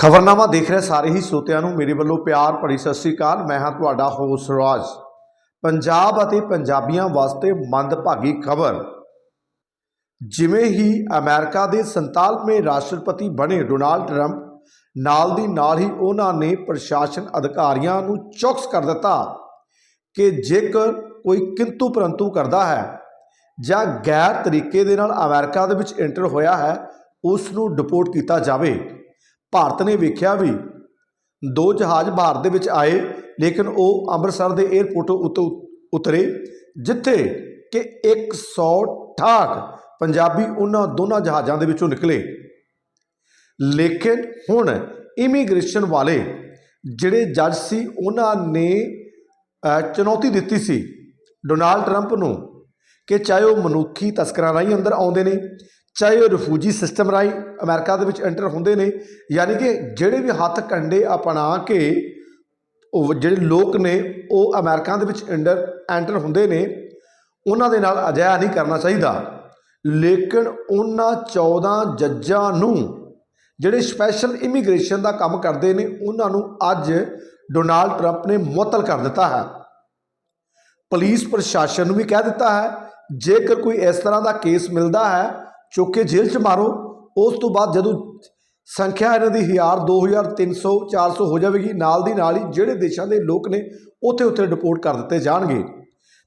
ਖਬਰਨਾਮਾ ਦੇਖ ਰਹੇ ਸਾਰੇ ਹੀ ਸਰੋਤਿਆਂ ਨੂੰ ਮੇਰੇ ਵੱਲੋਂ ਪਿਆਰ ਭਰੀ ਸਤਿ ਸ੍ਰੀ ਅਕਾਲ। ਮੈਂ ਹਾਂ ਤੁਹਾਡਾ ਹੋਸਟ ਰਾਜ। ਪੰਜਾਬ ਅਤੇ ਪੰਜਾਬੀਆਂ ਵਾਸਤੇ ਮੰਦਭਾਗੀ ਖਬਰ। ਜਿਵੇਂ ਹੀ ਅਮਰੀਕਾ ਦੇ 47ਵੇਂ ਰਾਸ਼ਟਰਪਤੀ ਬਣੇ ਡੋਨਾਲਡ ਟਰੰਪ, ਨਾਲ ਦੀ ਨਾਲ ਹੀ ਉਹਨਾਂ ਨੇ ਪ੍ਰਸ਼ਾਸਨ ਅਧਿਕਾਰੀਆਂ ਨੂੰ ਚੌਕਸ ਕਰ ਦਿੱਤਾ ਕਿ ਜੇਕਰ ਕੋਈ ਕਿੰਤੂ ਪਰੰਤੂ ਕਰਦਾ ਹੈ ਜਾਂ ਗੈਰ ਤਰੀਕੇ ਦੇ ਨਾਲ ਅਮਰੀਕਾ ਦੇ ਵਿੱਚ ਐਂਟਰ ਹੋਇਆ ਹੈ, ਉਸ ਨੂੰ ਡਿਪੋਰਟ ਕੀਤਾ ਜਾਵੇ। ਭਾਰਤ ਨੇ ਵੇਖਿਆ ਵੀ ਦੋ ਜਹਾਜ਼ ਭਾਰਤ ਦੇ ਵਿੱਚ ਆਏ, ਲੇਕਿਨ ਉਹ ਅੰਮ੍ਰਿਤਸਰ ਦੇ 에ਅਰਪੋਰਟ ਉੱਤੇ ਉਤਰੇ, ਜਿੱਥੇ ਕਿ 168 ਪੰਜਾਬੀ ਉਹਨਾਂ ਦੋਨਾਂ ਜਹਾਜ਼ਾਂ ਦੇ ਵਿੱਚੋਂ ਨਿਕਲੇ। ਲੇਕਿਨ ਹੁਣ ਇਮੀਗ੍ਰੇਸ਼ਨ ਵਾਲੇ ਜਿਹੜੇ ਜੱਜ ਸੀ, ਉਹਨਾਂ ਨੇ ਚੁਣੌਤੀ ਦਿੱਤੀ ਸੀ ਡੋਨਾਲਡ ਟਰੰਪ ਨੂੰ ਕਿ ਚਾਹੇ ਉਹ ਮਨੁੱਖੀ ਤਸਕਰਾਂ ਰਾਹੀਂ ਅੰਦਰ ਆਉਂਦੇ ਨੇ ਚਾਹੇ ਉਹ ਰਿਫਿਊਜੀ ਸਿਸਟਮ ਰਾਹੀਂ ਅਮਰੀਕਾ ਦੇ ਵਿੱਚ ਐਂਟਰ ਹੁੰਦੇ ਨੇ, ਯਾਨੀ ਕਿ ਜਿਹੜੇ ਵੀ ਹੱਥ ਕੰਡੇ ਅਪਣਾ ਕੇ ਉਹ ਜਿਹੜੇ ਲੋਕ ਨੇ, ਉਹ ਅਮਰੀਕਾ ਦੇ ਵਿੱਚ ਐਂਟਰ ਐਂਟਰ ਹੁੰਦੇ ਨੇ, ਉਹਨਾਂ ਦੇ ਨਾਲ ਅਜਿਹਾ ਨਹੀਂ ਕਰਨਾ ਚਾਹੀਦਾ। ਲੇਕਿਨ ਉਹਨਾਂ 14 ਜੱਜਾਂ ਨੂੰ ਜਿਹੜੇ ਸਪੈਸ਼ਲ ਇਮੀਗ੍ਰੇਸ਼ਨ ਦਾ ਕੰਮ ਕਰਦੇ ਨੇ, ਉਹਨਾਂ ਨੂੰ ਅੱਜ ਡੋਨਾਲਡ ਟਰੰਪ ਨੇ ਮੁਅੱਤਲ ਕਰ ਦਿੱਤਾ ਹੈ। ਪੁਲਿਸ ਪ੍ਰਸ਼ਾਸਨ ਨੂੰ ਵੀ ਕਹਿ ਦਿੱਤਾ ਹੈ, ਜੇਕਰ ਕੋਈ ਇਸ ਤਰ੍ਹਾਂ ਦਾ ਕੇਸ ਮਿਲਦਾ ਹੈ ਚੁੱਕ ਕੇ ਜੇਲ੍ਹ 'ਚ ਮਾਰੋ। ਉਸ ਤੋਂ ਬਾਅਦ ਜਦੋਂ ਸੰਖਿਆ ਇਹਨਾਂ ਦੀ 1000 2000 300 400 ਹੋ ਜਾਵੇਗੀ, ਨਾਲ ਦੀ ਨਾਲ ਹੀ ਜਿਹੜੇ ਦੇਸ਼ਾਂ ਦੇ ਲੋਕ ਨੇ, ਉੱਥੇ ਉੱਥੇ ਡਿਪੋਰਟ ਕਰ ਦਿੱਤੇ ਜਾਣਗੇ।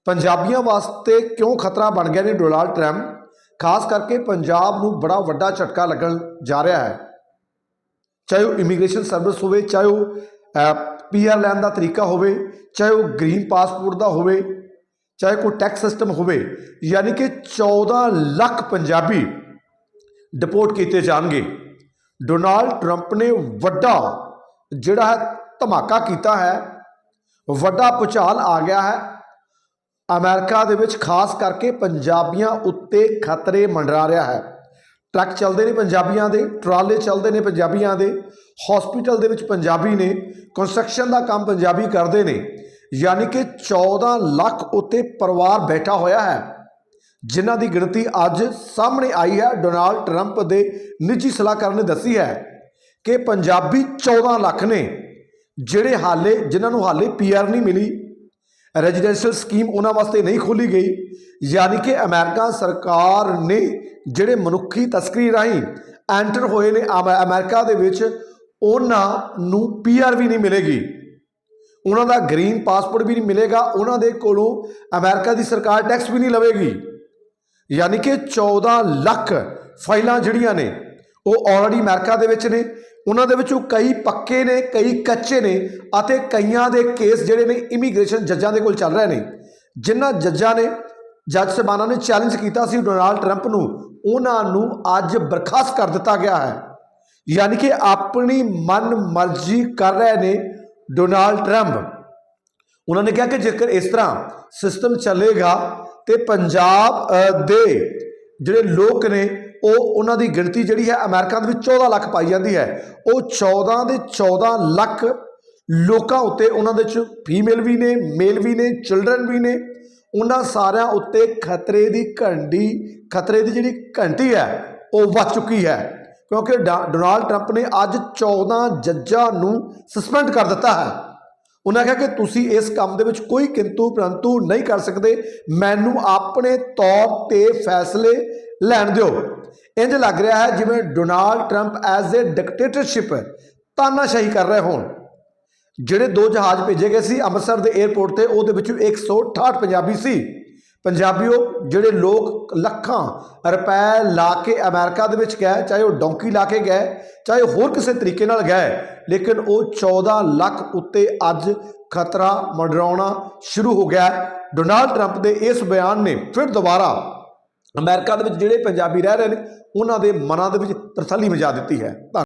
ਪੰਜਾਬੀਆਂ ਵਾਸਤੇ ਕਿਉਂ ਖਤਰਾ ਬਣ ਗਿਆ ਨੇ ਡੋਨਾਲਡ ਟਰੰਪ? ਖਾਸ ਕਰਕੇ ਪੰਜਾਬ ਨੂੰ ਬੜਾ ਵੱਡਾ ਝਟਕਾ ਲੱਗਣ ਜਾ ਰਿਹਾ ਹੈ। ਚਾਹੇ ਉਹ ਇਮੀਗ੍ਰੇਸ਼ਨ ਸਰਵਿਸ ਹੋਵੇ, ਚਾਹੇ ਉਹ ਪੀਆਰ ਲੈਣ ਦਾ ਤਰੀਕਾ ਹੋਵੇ, ਚਾਹੇ ਉਹ ਗ੍ਰੀਨ ਪਾਸਪੋਰਟ ਦਾ ਹੋਵੇ ਚਾਹੇ ਕੋਈ ਟੈਕਸ ਸਿਸਟਮ ਹੋਵੇ, ਯਾਨੀ ਕਿ 14 ਲੱਖ ਪੰਜਾਬੀ ਡਿਪੋਰਟ ਕੀਤੇ ਜਾਣਗੇ। ਡੋਨਾਲਡ ਟਰੰਪ ਨੇ ਵੱਡਾ ਜਿਹੜਾ ਹੈ ਧਮਾਕਾ ਕੀਤਾ ਹੈ, ਵੱਡਾ ਭੁਚਾਲ ਆ ਗਿਆ ਹੈ। ਅਮਰੀਕਾ ਦੇ ਵਿੱਚ ਖਾਸ ਕਰਕੇ ਪੰਜਾਬੀਆਂ ਉੱਤੇ ਖਤਰੇ ਮੰਡਰਾ ਰਿਹਾ ਹੈ। ਟਰੱਕ ਚੱਲਦੇ ਨੇ ਪੰਜਾਬੀਆਂ ਦੇ, ਟਰਾਲੇ ਚੱਲਦੇ ਨੇ ਪੰਜਾਬੀਆਂ ਦੇ ਹਸਪੀਟਲ ਦੇ ਵਿੱਚ ਪੰਜਾਬੀ ਨੇ ਕੰਸਟਰਕਸ਼ਨ ਦਾ ਕੰਮ ਪੰਜਾਬੀ ਕਰਦੇ ਨੇ। ਯਾਨੀ ਕਿ 14 ਲੱਖ ਉੱਤੇ ਪਰਿਵਾਰ ਬੈਠਾ ਹੋਇਆ ਹੈ, ਜਿਨ੍ਹਾਂ ਦੀ ਗਿਣਤੀ ਅੱਜ ਸਾਹਮਣੇ ਆਈ ਹੈ। ਡੋਨਾਲਡ ਟਰੰਪ ਦੇ ਨਿੱਜੀ ਸਲਾਹਕਾਰ ਨੇ ਦੱਸੀ ਹੈ ਕਿ ਪੰਜਾਬੀ 14 ਲੱਖ ਨੇ, ਜਿਹੜੇ ਹਾਲੇ, ਜਿਨ੍ਹਾਂ ਨੂੰ ਹਾਲੇ ਪੀਆਰ ਨਹੀਂ ਮਿਲੀ। ਰੈਜ਼ੀਡੈਂਸ਼ੀਅਲ ਸਕੀਮ ਉਹਨਾਂ ਵਾਸਤੇ ਨਹੀਂ ਖੋਲੀ ਗਈ। ਯਾਨੀ ਕਿ ਅਮਰੀਕਾ ਸਰਕਾਰ ਨੇ ਜਿਹੜੇ ਮਨੁੱਖੀ ਤਸਕਰੀ ਰਾਹੀਂ ਐਂਟਰ ਹੋਏ ਨੇ, ਅਮ- ਅਮਰੀਕਾ ਦੇ ਵਿੱਚ ਉਹਨਾਂ ਨੂੰ ਪੀਆਰ ਵੀ ਨਹੀਂ ਮਿਲੇਗੀ। ਉਹਨਾਂ ਦਾ ਗ੍ਰੀਨ ਪਾਸਪੋਰਟ ਵੀ ਨਹੀਂ ਮਿਲੇਗਾ, ਉਹਨਾਂ ਦੇ ਕੋਲੋਂ ਅਮਰੀਕਾ ਦੀ ਸਰਕਾਰ ਟੈਕਸ ਵੀ ਨਹੀਂ ਲਵੇਗੀ। ਯਾਨੀ ਕਿ 14 ਲੱਖ ਫਾਈਲਾਂ ਜਿਹੜੀਆਂ ਨੇ, ਉਹ ਆਲਰੇਡੀ ਅਮਰੀਕਾ ਦੇ ਵਿੱਚ ਨੇ। ਉਹਨਾਂ ਦੇ ਵਿੱਚੋਂ ਕਈ ਪੱਕੇ ਨੇ, ਕਈ ਕੱਚੇ ਨੇ ਅਤੇ ਕਈਆਂ ਦੇ ਕੇਸ ਜਿਹੜੇ ਨੇ ਇਮੀਗ੍ਰੇਸ਼ਨ ਜੱਜਾਂ ਦੇ ਕੋਲ ਚੱਲ ਰਹੇ ਨੇ। ਜਿਨ੍ਹਾਂ ਜੱਜਾਂ ਨੇ ਜੱਜ ਸਾਹਿਬਾਨਾਂ ਨੇ ਚੈਲੰਜ ਕੀਤਾ ਸੀ ਡੋਨਾਲਡ ਟਰੰਪ ਨੂੰ, ਉਹਨਾਂ ਨੂੰ ਅੱਜ ਬਰਖਾਸਤ ਕਰ ਦਿੱਤਾ ਗਿਆ ਹੈ। ਯਾਨੀ ਕਿ ਆਪਣੀ ਮਨ ਮਰਜ਼ੀ ਕਰ ਰਹੇ ਨੇ ਡੋਨਾਲਡ ਟਰੰਪ। ਉਹਨਾਂ ਨੇ ਕਿਹਾ ਕਿ ਜੇਕਰ ਇਸ ਤਰ੍ਹਾਂ ਸਿਸਟਮ ਚੱਲੇਗਾ ਤੇ ਪੰਜਾਬ ਦੇ ਜਿਹੜੇ ਲੋਕ ਨੇ, ਉਹ ਉਹਨਾਂ ਦੀ ਗਿਣਤੀ ਜਿਹੜੀ ਹੈ ਅਮਰੀਕਾ ਦੇ ਵਿੱਚ 14 ਲੱਖ ਪਾਈ ਜਾਂਦੀ ਹੈ। ਉਹ 14 ਦੇ 14 ਲੱਖ ਲੋਕਾਂ ਉੱਤੇ ਉਹਨਾਂ ਦੇ 'ਚ ਫੀਮੇਲ ਵੀ ਨੇ, ਮੇਲ ਵੀ ਨੇ, ਚਿਲਡਰਨ ਵੀ ਨੇ। ਉਹਨਾਂ ਸਾਰਿਆਂ ਉੱਤੇ ਖਤਰੇ ਦੀ ਘੰਡੀ ਖਤਰੇ ਦੀ ਜਿਹੜੀ ਘੰਟੀ ਹੈ, ਉਹ ਵੱਜ ਚੁੱਕੀ ਹੈ। ਕਿਉਂਕਿ ਡਾ- ਡੋਨਾਲਡ ਟਰੰਪ ਨੇ ਅੱਜ 14 ਜੱਜਾਂ ਨੂੰ ਸਸਪੈਂਡ ਕਰ ਦਿੱਤਾ ਹੈ। ਉਹਨਾਂ ਕਿਹਾ ਕਿ ਤੁਸੀਂ ਇਸ ਕੰਮ ਦੇ ਵਿੱਚ ਕੋਈ ਕਿੰਤੂ ਪਰੰਤੂ ਨਹੀਂ ਕਰ ਸਕਦੇ। ਮੈਨੂੰ ਆਪਣੇ ਤੌਰ ਤੇ ਫੈਸਲੇ ਲੈਣ ਦਿਓ। ਇੰਜ ਲੱਗ ਰਿਹਾ ਹੈ ਜਿਵੇਂ Donald Trump as a dictatorship ਤਾਨਾਸ਼ਾਹੀ ਕਰ ਰਹੇ ਹੋਣ। ਜਿਹੜੇ ਦੋ ਜਹਾਜ਼ ਭੇਜੇ ਗਏ ਸੀ ਅੰਮ੍ਰਿਤਸਰ ਦੇ 에ਅਰਪੋਰਟ ਤੇ, ਉਹਦੇ ਵਿੱਚੋਂ 168 ਪੰਜਾਬੀ ਸੀ। ਪੰਜਾਬੀਓ, ਜਿਹੜੇ ਲੋਕ ਲੱਖਾਂ ਰੁਪਏ ਲਾ ਕੇ ਅਮਰੀਕਾ ਦੇ ਵਿੱਚ ਗਏ, ਚਾਹੇ ਉਹ ਡੌਂਕੀ ਲਾ ਕੇ ਗਏ, ਚਾਹੇ ਹੋਰ ਕਿਸੇ ਤਰੀਕੇ ਨਾਲ ਗਏ, ਲੇਕਿਨ ਉਹ 14 ਲੱਖ ਉੱਤੇ ਅੱਜ ਖਤਰਾ ਮੰਡਰਾਉਣਾ ਸ਼ੁਰੂ ਹੋ ਗਿਆ ਡੋਨਾਲਡ ਟਰੰਪ ਦੇ ਇਸ ਬਿਆਨ ਨੇ ਫਿਰ ਦੁਬਾਰਾ ਅਮਰੀਕਾ ਦੇ ਵਿੱਚ ਜਿਹੜੇ ਪੰਜਾਬੀ ਰਹਿ ਰਹੇ ਨੇ, ਉਹਨਾਂ ਦੇ ਮਨਾਂ ਦੇ ਵਿੱਚ ਤਰਸੱਲੀ ਮਚਾ ਦਿੱਤੀ ਹੈ। ਧੰਨ-